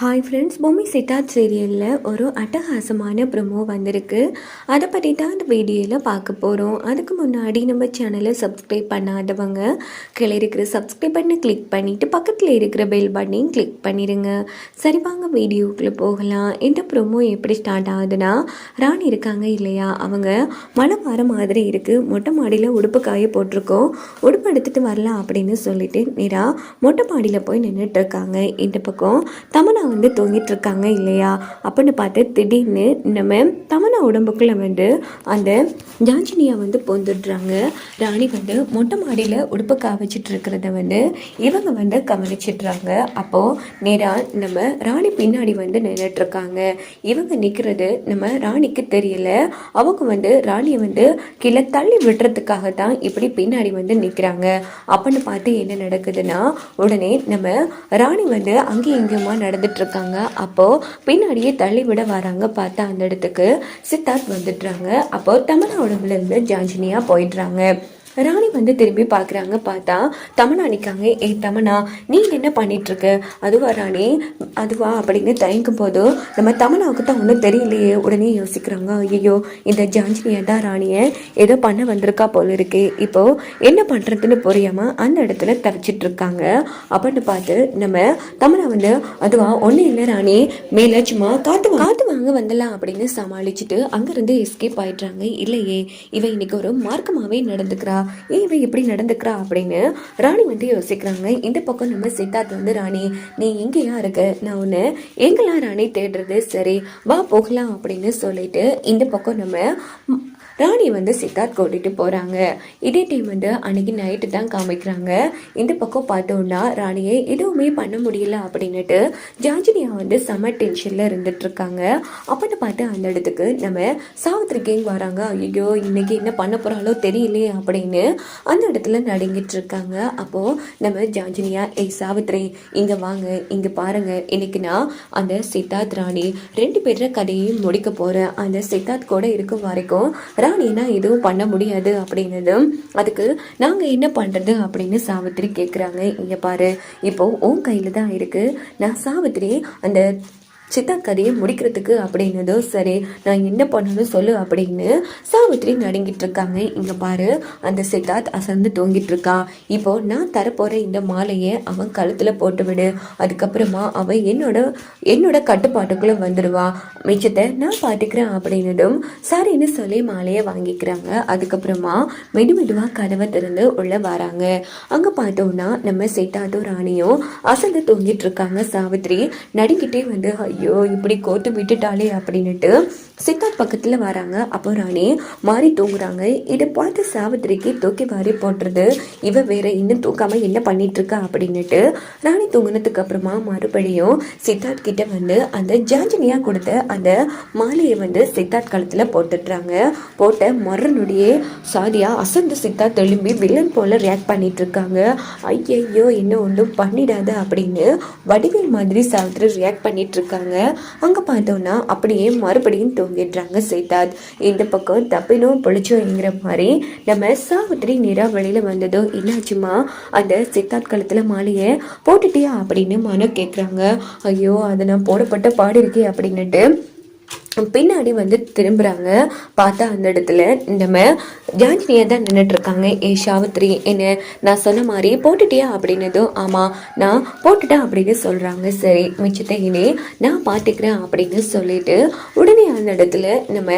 Hi friends பூமி சித்தார்த் சீரியலில் ஒரு அட்டகாசமான ப்ரொமோ வந்திருக்கு. அதை பற்றி தான் அந்த வீடியோவில் பார்க்க போகிறோம் அதுக்கு முன்னாடி நம்ம சேனலை சப்ஸ்கிரைப் பண்ணாதவங்க கீழே இருக்கிற சப்ஸ்கிரைப் பண்ணி கிளிக் பண்ணிவிட்டு பக்கத்தில் இருக்கிற பெல் பட்டனையும் கிளிக் பண்ணிடுங்க சரி வாங்க வீடியோக்குள்ளே போகலாம். இந்த ப்ரொமோ எப்படி ஸ்டார்ட் ஆகுதுன்னா ராணி இருக்காங்க இல்லையா? அவங்க மழை வர மாதிரி இருக்குது மொட்டை மாடியில் உடுப்பு காய போட்டிருக்கோம். உடுப்பு எடுத்துகிட்டு வரலாம் அப்படின்னு சொல்லிட்டு நேரா மொட்டை மாடியில் போய் நின்றுட்டு இருக்காங்க. இந்த பக்கம் தமனா வந்து தூங்கிட்டு இருக்காங்க இல்லையா? அப்படின்னு பார்த்து திடீர்னு நம்ம தமனா உடம்புக்குள்ள வந்து அந்த ஜாஞ்சினியா வந்து பொந்துடுறாங்க. ராணி வந்து மொட்டை மாடியில் உடுப்பு கா வச்சுட்டு இருக்கிறத வந்து இவங்க வந்து கவனிச்சிடுறாங்க. அப்போது நேராக நம்ம ராணி பின்னாடி வந்து நின்றுட்டு இருக்காங்க இவங்க நிற்கிறது நம்ம ராணிக்கு தெரியல. அவங்க வந்து ராணியை வந்து கீழே தள்ளி விடுறதுக்காக தான் இப்படி பின்னாடி வந்து நிற்கிறாங்க அப்படின்னு பார்த்து என்ன நடக்குதுன்னா உடனே நம்ம ராணி வந்து அங்கேயும் இங்கேயுமா நடந்துட்டு இருக்காங்க அப்போ பின்னாடியே தள்ளி விட வராங்க. பார்த்தா அந்த இடத்துக்கு சித்தார்த் வந்துடுறாங்க. அப்போ தமிழா உடம்புல இருந்து ஜான்ஜினியா போயிடுறாங்க. ராணி வந்து திரும்பி பார்க்குறாங்க பார்த்தா தமனா நிற்காங்க ஏ தமனா நீ என்ன பண்ணிகிட்ருக்க அதுவா ராணி? அதுவா? அப்படின்னு தயங்கும் போது நம்ம தமனாவுக்கு தான் ஒன்றும் தெரியலையே. உடனே யோசிக்கிறாங்க ஐயோ இந்த ஜான்ஜினியா தான் ராணியை ஏதோ பண்ண வந்திருக்கா போல இருக்கு. இப்போது என்ன பண்ணுறதுன்னு புரியாமல் அந்த இடத்துல தவிச்சிட்டு இருக்காங்க அப்படின்னு பார்த்து நம்ம தமனா வந்து அதுவா? ஒன்றும் இல்லை ராணி. மேலே சும்மா காத்து காத்து வாங்க வந்துடலாம் அப்படின்னு சமாளிச்சுட்டு அங்கேருந்து எஸ்கேப் ஆயிடுறாங்க. இல்லையே இவன் இன்னைக்கு ஒரு மார்க்கமாகவே நடந்துக்கிறா. ஏன் இவன் இப்படி நடந்துக்கிறா அப்படின்னு ராணி வந்து யோசிக்கிறாங்க. இந்த பக்கம் நம்ம சித்தார்த் வந்து ராணி நீ எங்கேயா இருக்க? நான் ஒன்று எங்கெல்லாம் ராணி தேடுறது? சரி வா போகலாம் அப்படின்னு சொல்லிட்டு இந்த பக்கம் நம்ம ராணி வந்து சித்தார்த் கூட்டிகிட்டு போகிறாங்க இதே டைம் வந்து அன்னைக்கு நைட்டு தான் காமிக்கிறாங்க. இந்த பக்கம் பார்த்தோம்னா ராணியை எதுவுமே பண்ண முடியல அப்படின்னுட்டு ஜாஜினியா வந்து செம டென்ஷனில் இருந்துட்டுருக்காங்க அப்படின்னு பார்த்து அந்த இடத்துக்கு நம்ம சாவித்ரி கேங் வராங்க. ஐயோ இன்றைக்கி என்ன பண்ண போகிறாலோ தெரியலையே அப்படின்னு அந்த இடத்துல நடுங்கிட்டு இருக்காங்க. அப்போது நம்ம ஜாஜினியா ஏய் சாவித்ரி இங்கே வாங்க இங்கே பாருங்கள் இன்னைக்கு நான் அந்த சித்தார்த் ராணி ரெண்டு பேர கதையும் முடிக்க போகிறேன் அந்த சித்தார்த் கூட இருக்கும் வரைக்கும் ராணினா எதுவும் பண்ண முடியாது அப்படின்னதும் அதுக்கு நாங்கள் என்ன பண்ணுறது அப்படின்னு சாவித்திரி கேட்குறாங்க இங்கே பாரு இப்போ உன் கையில் தான் இருக்குது நான் சாவித்திரி அந்த சித்தா கதையை முடிக்கிறதுக்கு அப்படின்னதும் சரி நான் என்ன பண்ணணும் சொல்லு அப்படின்னு சாவித்ரி நடுங்கிட்டு இருக்காங்க. இங்கே பாரு அந்த சித்தார்த் அசந்து தூங்கிட்டு இருக்கான் இப்போ நான் தரப்போகிற இந்த மாலையை அவன் கழுத்தில் போட்டு விடு. அதுக்கப்புறமா அவன் என்னோட என்னோட கட்டுப்பாட்டுக்குள்ளே வந்துடுவா மிச்சத்தை நான் பார்த்துக்கிறேன் அப்படின்னதும் சரின்னு சொல்லி மாலையை வாங்கிக்கிறாங்க. அதுக்கப்புறமா மெது மெதுவாக கதவை திறந்து உள்ளே வராங்க. அங்கே பார்த்தோம்னா நம்ம சித்தார்த்தும் ராணியும் அசந்து தூங்கிட்டு இருக்காங்க சாவித்ரி நடுங்கிட்டே வந்து ஐயோ இப்படி கோத்து விட்டுட்டாளே அப்படின்னுட்டு சித்தார்த் பக்கத்தில் வராங்க. அப்போ ராணி மாறி தூங்குறாங்க. இதை பார்த்து சாவித்திரிக்கு தூக்கி வாரி போட்டுறது இவ வேற இன்னும் தூக்காம என்ன பண்ணிட்டு இருக்கா அப்படின்னுட்டு ராணி தூங்கினதுக்கு அப்புறமா மறுபடியும் சித்தார்த் கிட்ட வந்து அந்த ஜாஞ்சனியா கொடுத்த அந்த மாலையை வந்து சித்தார்த் கழுத்தில் போட்டுடுறாங்க போட்ட மறுநொடியே சாதியா அசந்து சித்தார்த் எழும்பி வில்லன் போல ரியாக்ட் பண்ணிட்டு இருக்காங்க ஐயையோ என்ன ஒன்றும் பண்ணிடாத அப்படின்னு வடிவேல் மாதிரி சாவித்திரி ரியாக்ட் பண்ணிட்டு இருக்காங்க அங்கே பார்த்தோம்னா அப்படியே மறுபடியும் தூங்கிடுறாங்க சித்தார்த் இந்த பக்கம் தப்பினோம் பொழிச்சோங்கிற மாதிரி நம்ம சாவித்திரி நேராக வெளியில் வந்ததோ என்னாச்சுமா? அந்த சித்தார்த் கழுத்தில் மாலையை போட்டுட்டியா அப்படின்னு மனம் கேட்குறாங்க ஐயோ அதை நான் போடப்பட்ட பாடு இருக்கே அப்படின்னுட்டு பின்னாடி வந்து திரும்புகிறாங்க பார்த்தா அந்த இடத்துல நம்ம ஜான்ஜினியா தான் நின்றுட்டுருக்காங்க ஏ சாவித்ரி என்ன நான் சொன்ன மாதிரி போட்டுட்டியா அப்படின்னதும் ஆமாம் நான் போட்டுட்டேன் அப்படின்னு சொல்கிறாங்க சரி மிச்சத்தை இனி நான் பார்த்துக்கிறேன் அப்படின்னு சொல்லிட்டு உடனே அந்த இடத்துல நம்ம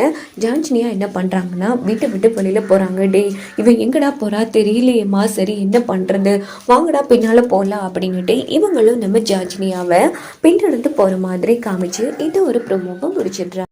ஜான்ஜினியா என்ன பண்ணுறாங்கன்னா வீட்டை விட்டு வெளியில் போகிறாங்க டேய் இவன் எங்கடா போகிறா தெரியலையேம்மா. சரி என்ன பண்ணுறது வாங்கடா பின்னால் போகலாம் அப்படின்னுட்டு இவங்களும் நம்ம ஜான்ஜினியாவை பின்னெடுத்து போகிற மாதிரி காமிச்சு இது ஒரு ப்ரொமோவை முடிச்சிடுறாங்க.